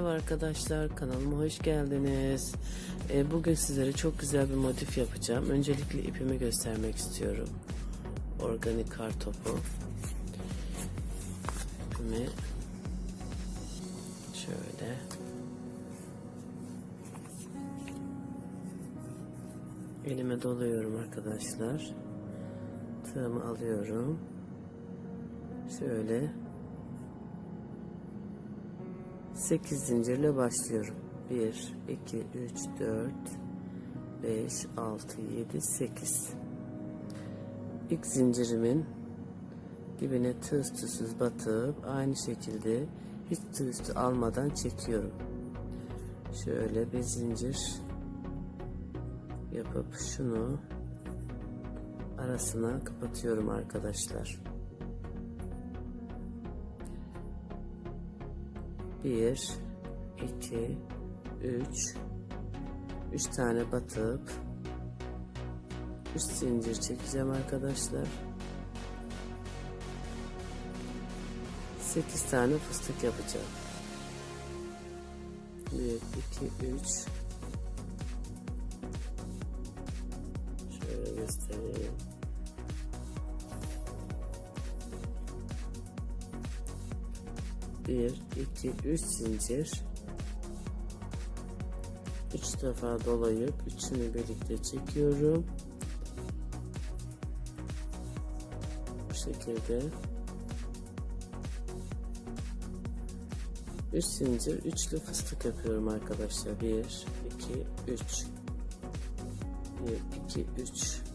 Merhaba arkadaşlar kanalıma hoş geldiniz. Ee, bugün sizlere çok güzel bir motif yapacağım. Öncelikle ipimi göstermek istiyorum. Organik kar topu. İpimi şöyle elime doluyorum arkadaşlar. Tığımı alıyorum. Şöyle 8 zincirle başlıyorum. 1, 2, 3, 4, 5, 6, 7, 8. İlk zincirimin dibine tığ batıp aynı şekilde hiç tığ almadan çekiyorum. Şöyle bir zincir yapıp şunu arasına kapatıyorum arkadaşlar. Bir, iki, üç, üç tane batıp üç zincir çekeceğim arkadaşlar. 8 tane fıstık yapacağım. 1, 2, 3, 1 2 3 zincir. 3 defa dolayıp üçünü birlikte çekiyorum. Bu şekilde. 3 zincir üçlü fıstık yapıyorum arkadaşlar. 1 2 3 1 2 3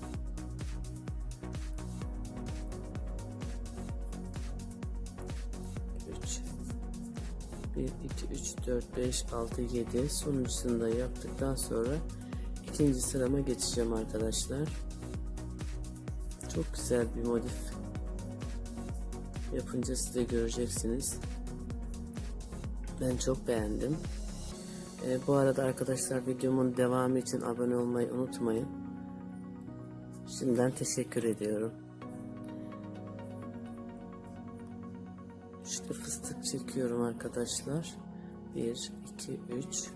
3, 4, 5, 6, 7 sonuncusunu da yaptıktan sonra ikinci sırama geçeceğim arkadaşlar. Çok güzel bir modif yapınca siz de göreceksiniz. Ben çok beğendim. Ee, bu arada arkadaşlar videomun devamı için abone olmayı unutmayın. Şimdiden teşekkür ediyorum. İşte fıstık çekiyorum arkadaşlar. 1, 2, 3.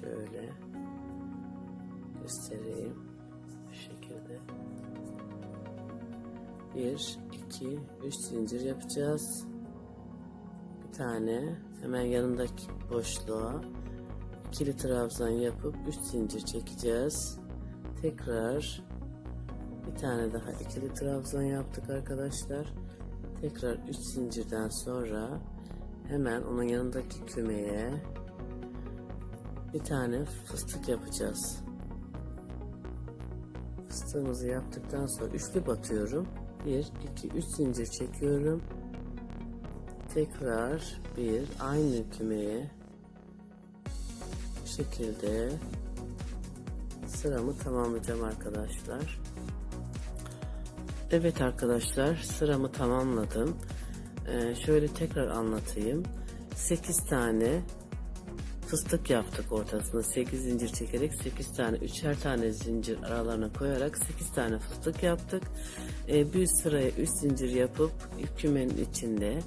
Şöyle göstereyim. Bu şekilde. 1, 2, 3 zincir yapacağız. Bir tane hemen yanındaki boşluğa ikili trabzan yapıp 3 zincir çekeceğiz. Tekrar bir tane daha ikili trabzan yaptık arkadaşlar. Tekrar 3 zincirden sonra hemen onun yanındaki kümeye bir tane fıstık yapacağız. Fıstığımızı yaptıktan sonra üçlü batıyorum. 1 2 3 zincir çekiyorum. Tekrar bir aynı kümeye bu şekilde sıramı tamamlayacağım arkadaşlar. Evet arkadaşlar sıramı tamamladım. Ee, şöyle tekrar anlatayım. 8 tane fıstık yaptık ortasına 8 zincir çekerek 8 tane üçer tane zincir aralarına koyarak 8 tane fıstık yaptık. Ee, bir sıraya 3 zincir yapıp kümenin içinde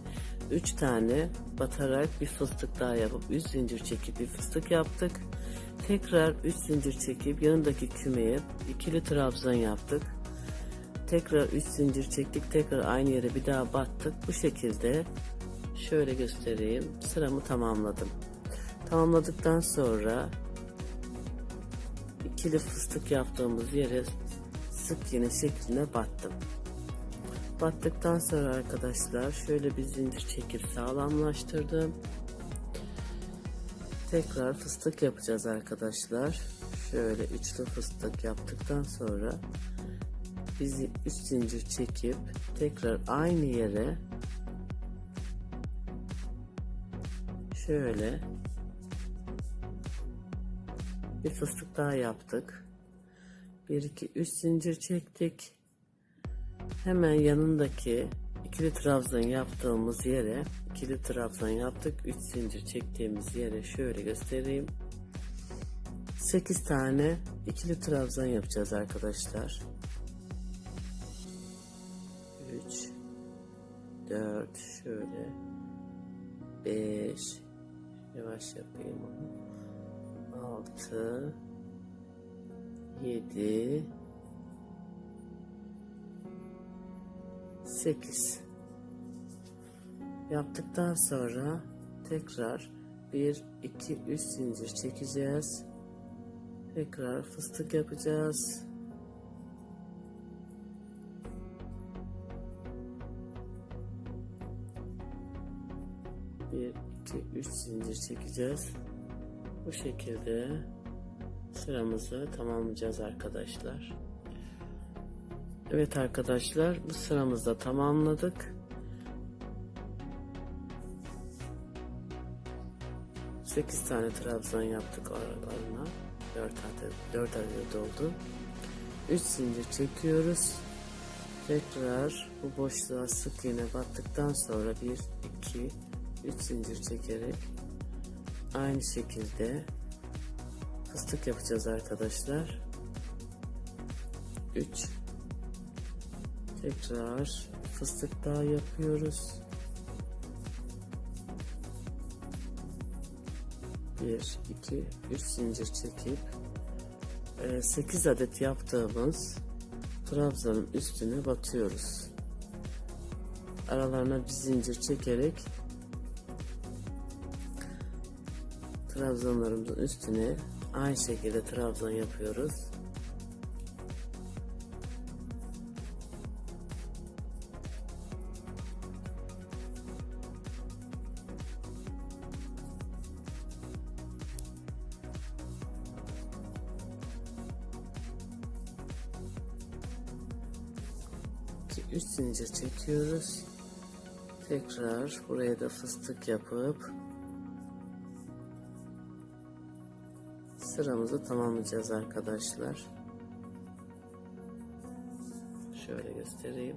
3 tane batarak bir fıstık daha yapıp 3 zincir çekip bir fıstık yaptık. Tekrar 3 zincir çekip yanındaki kümeye ikili trabzan yaptık. Tekrar 3 zincir çektik. Tekrar aynı yere bir daha battık. Bu şekilde şöyle göstereyim. Sıramı tamamladım. Tamamladıktan sonra ikili fıstık yaptığımız yere sık iğne şeklinde battım. Battıktan sonra arkadaşlar şöyle bir zincir çekip sağlamlaştırdım. Tekrar fıstık yapacağız arkadaşlar. Şöyle üçlü fıstık yaptıktan sonra bizi üst zincir çekip tekrar aynı yere şöyle bir fıstık daha yaptık. 1 2 3 zincir çektik. Hemen yanındaki ikili trabzan yaptığımız yere ikili trabzan yaptık. 3 zincir çektiğimiz yere şöyle göstereyim. 8 tane ikili trabzan yapacağız arkadaşlar. 4 şöyle. 5 yavaş yapayım onu. 6 7 8 yaptıktan sonra tekrar 1 2 3 zincir çekeceğiz. Tekrar fıstık yapacağız bir iki üç zincir çekeceğiz. Bu şekilde sıramızı tamamlayacağız arkadaşlar. Evet arkadaşlar bu sıramızda tamamladık. 8 tane trabzan yaptık aralarına. 4 adet 4 adet oldu. 3 zincir çekiyoruz. Tekrar bu boşluğa sık iğne battıktan sonra 1 2 3 zincir çekerek aynı şekilde fıstık yapacağız arkadaşlar. 3 tekrar fıstık daha yapıyoruz. 1 2 3 zincir çekip 8 adet yaptığımız trabzanın üstüne batıyoruz. Aralarına bir zincir çekerek trabzanlarımızın üstüne aynı şekilde trabzan yapıyoruz. Üç zincir çekiyoruz. Tekrar buraya da fıstık yapıp sıramızı tamamlayacağız arkadaşlar. Şöyle göstereyim.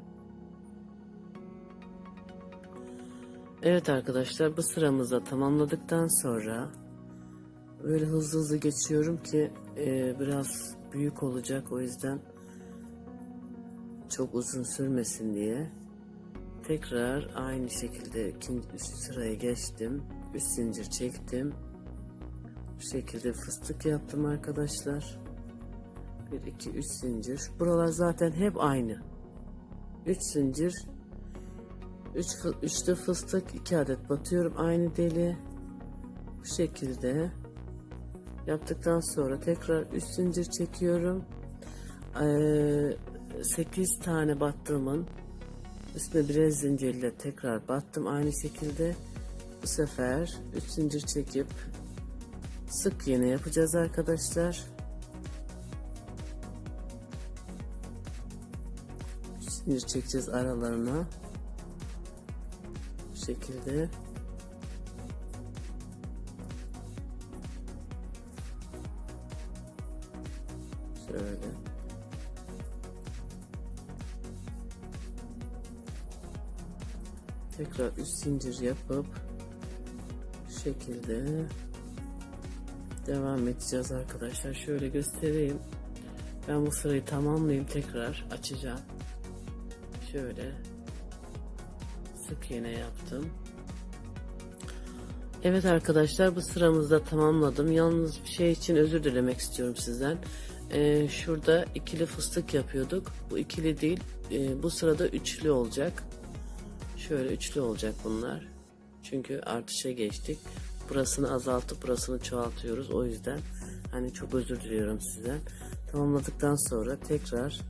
Evet arkadaşlar bu sıramızı tamamladıktan sonra böyle hızlı hızlı geçiyorum ki e, biraz büyük olacak o yüzden çok uzun sürmesin diye tekrar aynı şekilde ikinci üst sıraya geçtim. Üst zincir çektim. Bu şekilde fıstık yaptım arkadaşlar. 1 2 3 zincir. Buralar zaten hep aynı. 3 zincir. 3 üçlü fıstık 2 adet batıyorum aynı deli. Bu şekilde yaptıktan sonra tekrar 3 zincir çekiyorum. Ee, 8 tane battığımın üstüne birer zincirle tekrar battım aynı şekilde. Bu sefer 3 zincir çekip sık iğne yapacağız arkadaşlar. Zincir çekeceğiz aralarına. Bu şekilde. Şöyle. Tekrar üst zincir yapıp şekilde devam edeceğiz arkadaşlar. Şöyle göstereyim. Ben bu sırayı tamamlayayım tekrar açacağım. Şöyle sık iğne yaptım. Evet arkadaşlar bu sıramızda tamamladım. Yalnız bir şey için özür dilemek istiyorum sizden. Ee, şurada ikili fıstık yapıyorduk. Bu ikili değil. Ee, bu sırada üçlü olacak. Şöyle üçlü olacak bunlar. Çünkü artışa geçtik. Burasını azaltıp burasını çoğaltıyoruz. O yüzden hani çok özür diliyorum sizden. Tamamladıktan sonra tekrar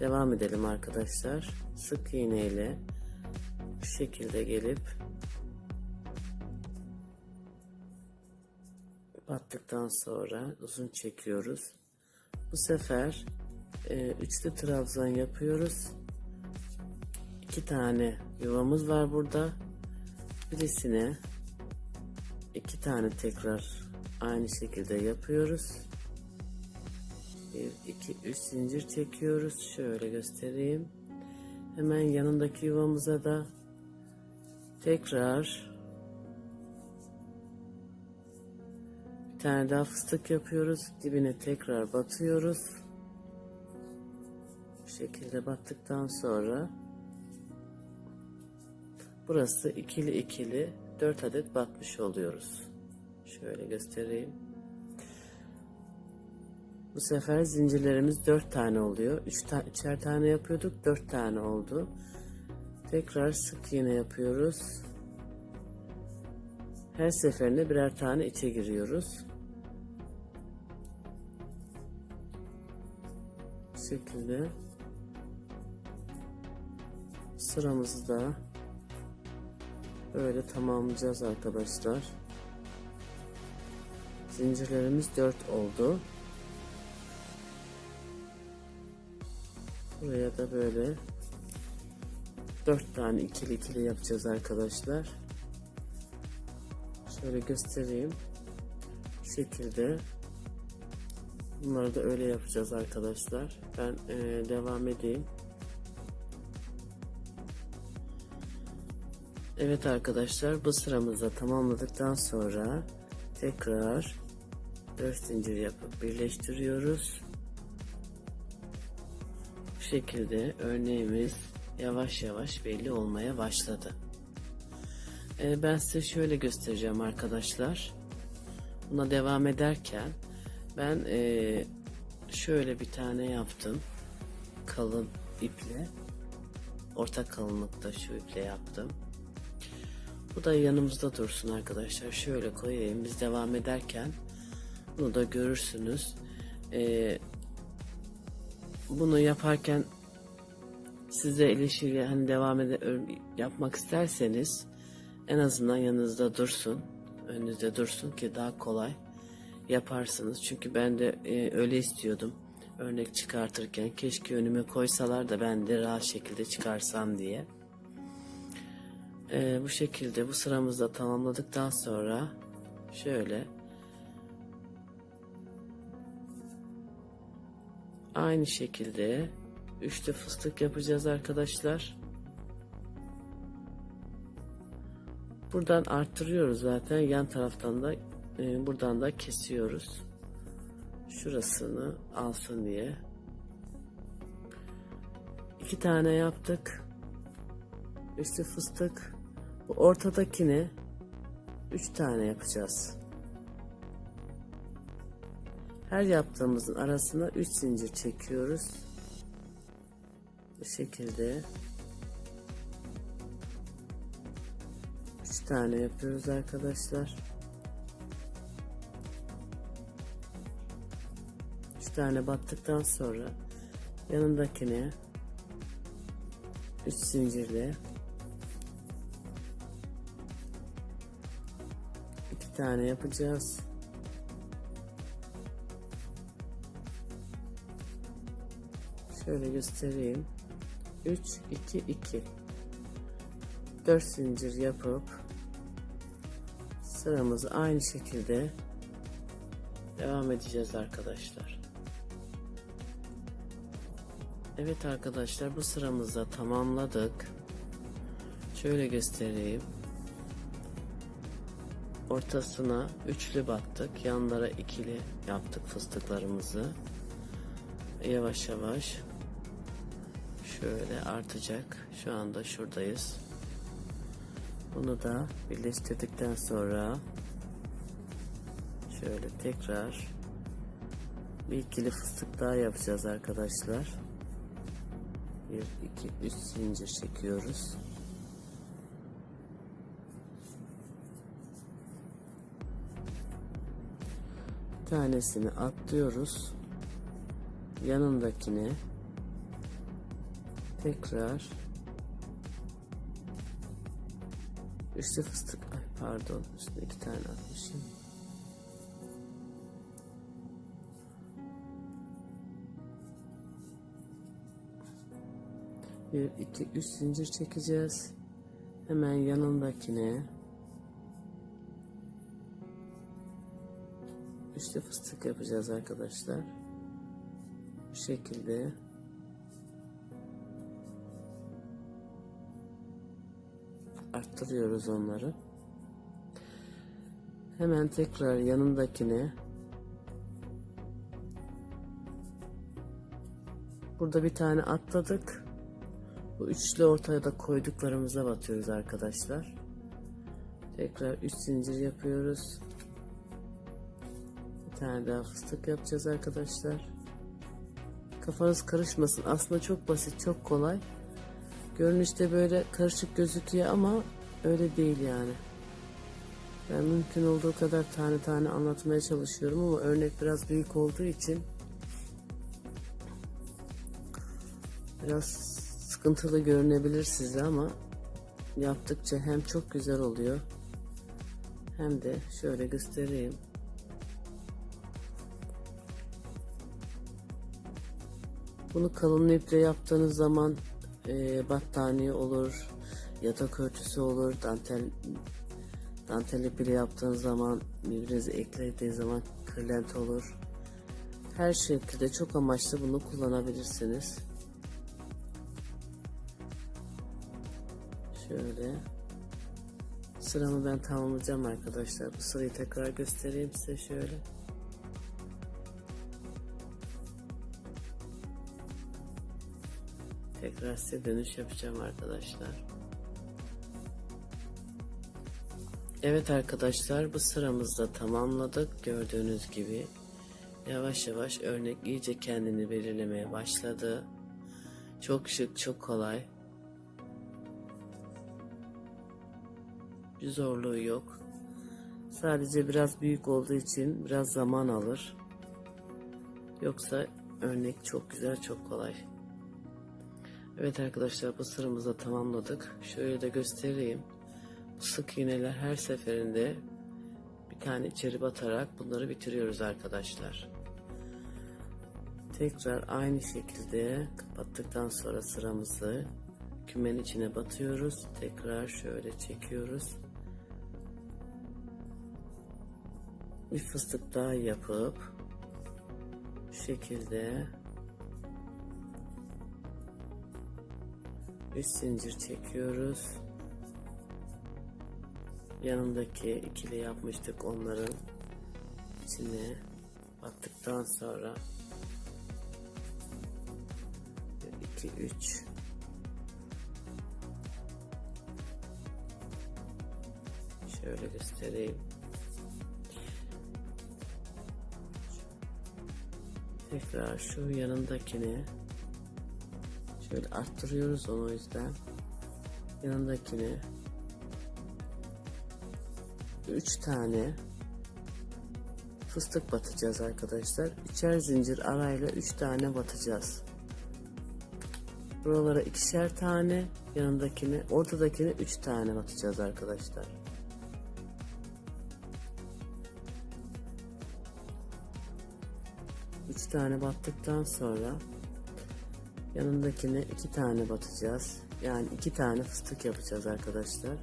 devam edelim arkadaşlar. Sık iğne ile bu şekilde gelip battıktan sonra uzun çekiyoruz. Bu sefer e, üçlü trabzan yapıyoruz. İki tane yuvamız var burada. Birisine iki tane tekrar aynı şekilde yapıyoruz. Bir, iki, üç zincir çekiyoruz. Şöyle göstereyim. Hemen yanındaki yuvamıza da tekrar bir tane daha fıstık yapıyoruz. Dibine tekrar batıyoruz. Bu şekilde battıktan sonra burası ikili ikili 4 adet batmış oluyoruz. Şöyle göstereyim. Bu sefer zincirlerimiz 4 tane oluyor. 3 ta üçer tane yapıyorduk. 4 tane oldu. Tekrar sık iğne yapıyoruz. Her seferinde birer tane içe giriyoruz. Bu şekilde sıramızı da böyle tamamlayacağız arkadaşlar. Zincirlerimiz 4 oldu. Buraya da böyle 4 tane ikili ikili yapacağız arkadaşlar. Şöyle göstereyim. Şekilde bunları da öyle yapacağız arkadaşlar. Ben e, devam edeyim. Evet arkadaşlar bu sıramızda tamamladıktan sonra tekrar 4 zincir yapıp birleştiriyoruz. Bu şekilde örneğimiz yavaş yavaş belli olmaya başladı. Ee, ben size şöyle göstereceğim arkadaşlar. Buna devam ederken ben ee, şöyle bir tane yaptım. Kalın iple. Orta kalınlıkta şu iple yaptım. Bu da yanımızda dursun arkadaşlar. Şöyle koyayım. Biz devam ederken bunu da görürsünüz. Ee, bunu yaparken size ilişkiye hani devam ede yapmak isterseniz en azından yanınızda dursun. Önünüzde dursun ki daha kolay yaparsınız. Çünkü ben de e, öyle istiyordum. Örnek çıkartırken keşke önüme koysalar da ben de rahat şekilde çıkarsam diye. Ee, bu şekilde bu sıramızda tamamladıktan sonra şöyle aynı şekilde üçlü fıstık yapacağız arkadaşlar. Buradan arttırıyoruz zaten yan taraftan da e, buradan da kesiyoruz. Şurasını alsın diye. İki tane yaptık. Üçlü fıstık. Ortadakini 3 tane yapacağız. Her yaptığımızın arasına 3 zincir çekiyoruz. Bu şekilde 3 tane yapıyoruz arkadaşlar. 3 tane battıktan sonra yanındakine 3 zincirle tane yapacağız. Şöyle göstereyim. 3 2 2 4 zincir yapıp sıramızı aynı şekilde devam edeceğiz arkadaşlar. Evet arkadaşlar bu sıramızda tamamladık. Şöyle göstereyim. Ortasına üçlü battık. Yanlara ikili yaptık fıstıklarımızı. Yavaş yavaş şöyle artacak. Şu anda şuradayız. Bunu da birleştirdikten sonra şöyle tekrar bir ikili fıstık daha yapacağız arkadaşlar. 1 2 3 zincir çekiyoruz. Tanesini atlıyoruz. Yanındakini tekrar Üçlü fıstık. Ay pardon. Üstüne iki tane atmışım. Bir, iki, üç zincir çekeceğiz. Hemen yanındakine üçlü fıstık yapacağız arkadaşlar. Bu şekilde arttırıyoruz onları. Hemen tekrar yanındakine Burada bir tane atladık. Bu üçlü ortaya da koyduklarımıza batıyoruz arkadaşlar. Tekrar 3 zincir yapıyoruz. Tane daha fıstık yapacağız arkadaşlar. Kafanız karışmasın. Aslında çok basit, çok kolay. Görünüşte böyle karışık gözüküyor ama öyle değil yani. Ben mümkün olduğu kadar tane tane anlatmaya çalışıyorum ama örnek biraz büyük olduğu için biraz sıkıntılı görünebilir size ama yaptıkça hem çok güzel oluyor hem de şöyle göstereyim. Bunu kalın iple yaptığınız zaman e, battaniye olur, yatak örtüsü olur, dantel dantel ipiyle yaptığınız zaman birbirinizi eklediğiniz zaman kırlent olur. Her şekilde çok amaçlı bunu kullanabilirsiniz. Şöyle sıramı ben tamamlayacağım arkadaşlar. Bu sırayı tekrar göstereyim size şöyle. Tekrar size dönüş yapacağım arkadaşlar. Evet arkadaşlar bu sıramızda tamamladık. Gördüğünüz gibi yavaş yavaş örnek iyice kendini belirlemeye başladı. Çok şık, çok kolay. Bir zorluğu yok. Sadece biraz büyük olduğu için biraz zaman alır. Yoksa örnek çok güzel, çok kolay. Evet arkadaşlar bu sıramızı da tamamladık. Şöyle de göstereyim. Bu sık iğneler her seferinde bir tane içeri batarak bunları bitiriyoruz arkadaşlar. Tekrar aynı şekilde kapattıktan sonra sıramızı kümenin içine batıyoruz. Tekrar şöyle çekiyoruz. Bir fıstık daha yapıp şu şekilde bir zincir çekiyoruz. Yanındaki ikili yapmıştık onların içine battıktan sonra 2 3 şöyle göstereyim. Tekrar şu yanındakini şöyle arttırıyoruz onu o yüzden yanındakini 3 tane fıstık batacağız arkadaşlar. İçer zincir arayla 3 tane batacağız. Buralara ikişer tane, yanındakini, ortadakini 3 tane batacağız arkadaşlar. Üç tane battıktan sonra yanındakine iki tane batacağız. Yani iki tane fıstık yapacağız arkadaşlar.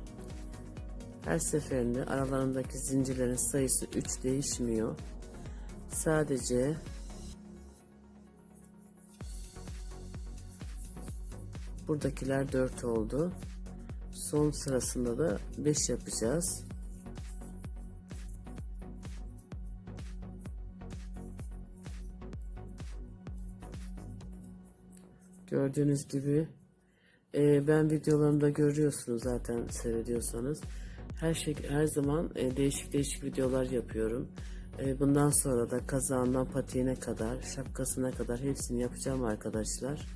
Her seferinde aralarındaki zincirlerin sayısı 3 değişmiyor. Sadece buradakiler 4 oldu. Son sırasında da 5 yapacağız. Gördüğünüz gibi e, ben videolarımda görüyorsunuz zaten seyrediyorsanız. Her şey her zaman e, değişik değişik videolar yapıyorum. E, bundan sonra da kazağından patiğine kadar, şapkasına kadar hepsini yapacağım arkadaşlar.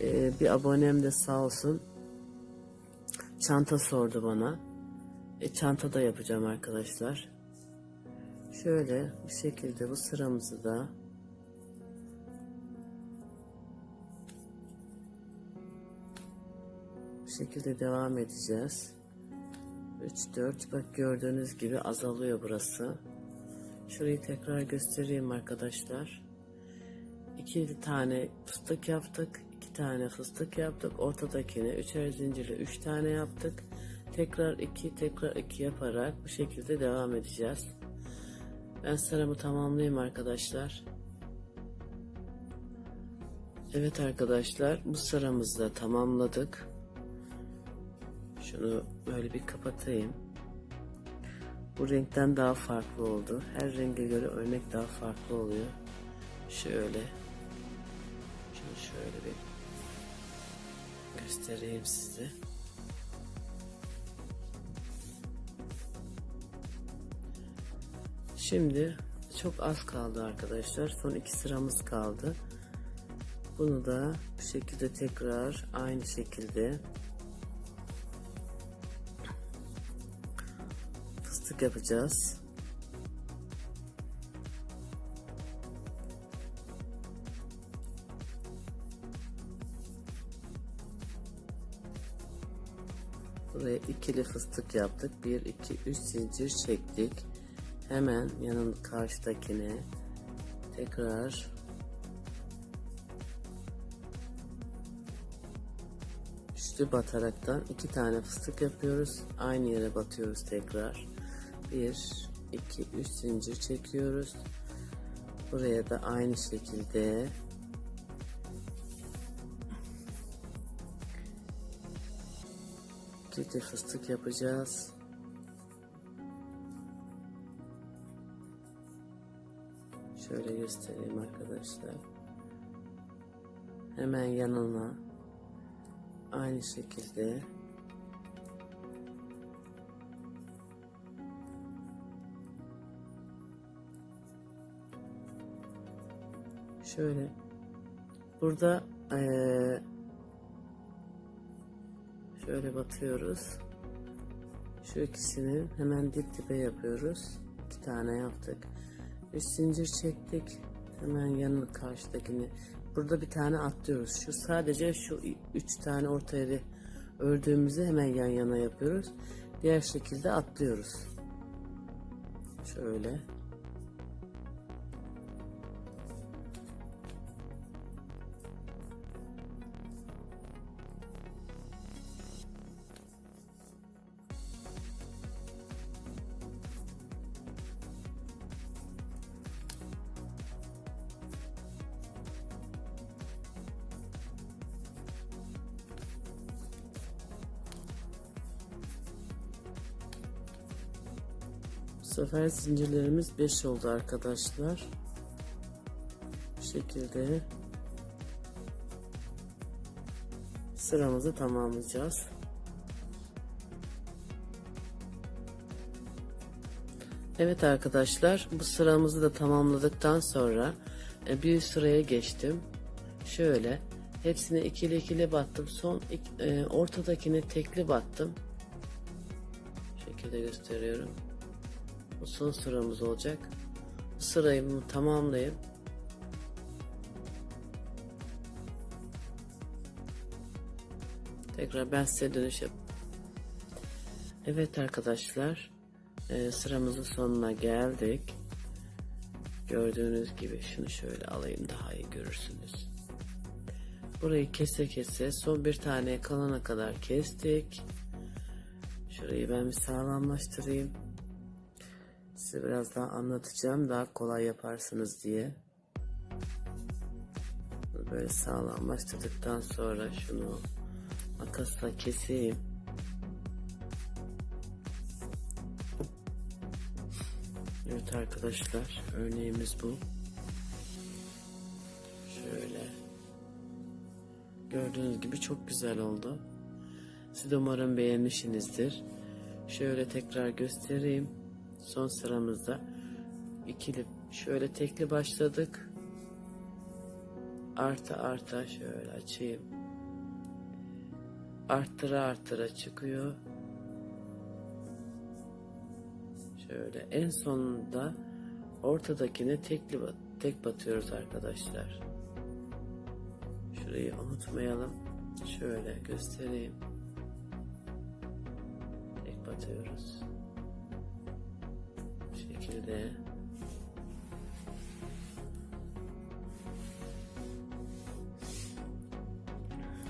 E, bir abonem de sağ olsun çanta sordu bana. E, çanta da yapacağım arkadaşlar. Şöyle bu şekilde bu sıramızı da şekilde devam edeceğiz. 3 4 bak gördüğünüz gibi azalıyor burası. Şurayı tekrar göstereyim arkadaşlar. 2 tane fıstık yaptık. 2 tane fıstık yaptık. Ortadakini üçer zincirle 3 tane yaptık. Tekrar 2 tekrar 2 yaparak bu şekilde devam edeceğiz. Ben sıramı tamamlayayım arkadaşlar. Evet arkadaşlar bu sıramızı da tamamladık. Şunu böyle bir kapatayım. Bu renkten daha farklı oldu. Her renge göre örnek daha farklı oluyor. Şöyle. Şimdi şöyle bir göstereyim size. Şimdi çok az kaldı arkadaşlar. Son iki sıramız kaldı. Bunu da bu şekilde tekrar aynı şekilde yapacağız. Buraya ikili fıstık yaptık. 1 2 3 zincir çektik. Hemen yanın karşıdakine tekrar üçlü bataraktan iki tane fıstık yapıyoruz. Aynı yere batıyoruz tekrar. 1 2 3 zincir çekiyoruz. Buraya da aynı şekilde Kilitli fıstık yapacağız. Şöyle göstereyim arkadaşlar. Hemen yanına aynı şekilde şöyle burada eee Şöyle batıyoruz. Şu ikisini hemen dip dibe yapıyoruz. İki tane yaptık. Üç zincir çektik. Hemen yanı karşıdakini. Burada bir tane atlıyoruz. Şu sadece şu üç tane orta yeri ördüğümüzü hemen yan yana yapıyoruz. Diğer şekilde atlıyoruz. Şöyle. Sefer zincirlerimiz 5 oldu arkadaşlar. Bu şekilde sıramızı tamamlayacağız. Evet arkadaşlar bu sıramızı da tamamladıktan sonra e, bir sıraya geçtim. Şöyle hepsine ikili ikili battım. Son e, ortadakine tekli battım. Bu şekilde gösteriyorum. Bu son sıramız olacak. Bu sırayı tamamlayıp tekrar ben size dönüş yap. Evet arkadaşlar e, sıramızın sonuna geldik. Gördüğünüz gibi şunu şöyle alayım daha iyi görürsünüz. Burayı kese kese son bir tane kalana kadar kestik. Şurayı ben bir sağlamlaştırayım. Size biraz daha anlatacağım. Daha kolay yaparsınız diye. Böyle sağlamlaştırdıktan sonra şunu makasla keseyim. Evet arkadaşlar örneğimiz bu. Şöyle. Gördüğünüz gibi çok güzel oldu. Siz umarım beğenmişsinizdir. Şöyle tekrar göstereyim. Son sıramızda ikili şöyle tekli başladık. Artı arta şöyle açayım. Arttıra arttıra çıkıyor. Şöyle en sonunda ortadakine tekli tek batıyoruz arkadaşlar. Şurayı unutmayalım. Şöyle göstereyim. Tek batıyoruz. Şekilde.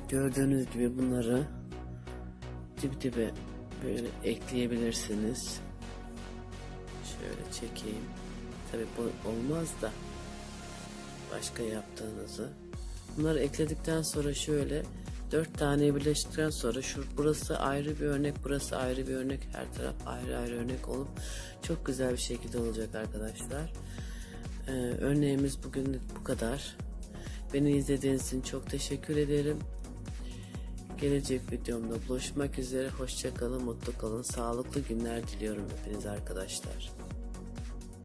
Gördüğünüz gibi bunları dip dibe böyle ekleyebilirsiniz. Şöyle çekeyim. Tabi bu olmaz da başka yaptığınızı. Bunları ekledikten sonra şöyle dört taneyi birleştirdikten sonra şu burası ayrı bir örnek, burası ayrı bir örnek, her taraf ayrı ayrı örnek olup çok güzel bir şekilde olacak arkadaşlar. Ee, örneğimiz bugünlük bu kadar. Beni izlediğiniz için çok teşekkür ederim. Gelecek videomda buluşmak üzere. Hoşçakalın, mutlu kalın, sağlıklı günler diliyorum hepiniz arkadaşlar.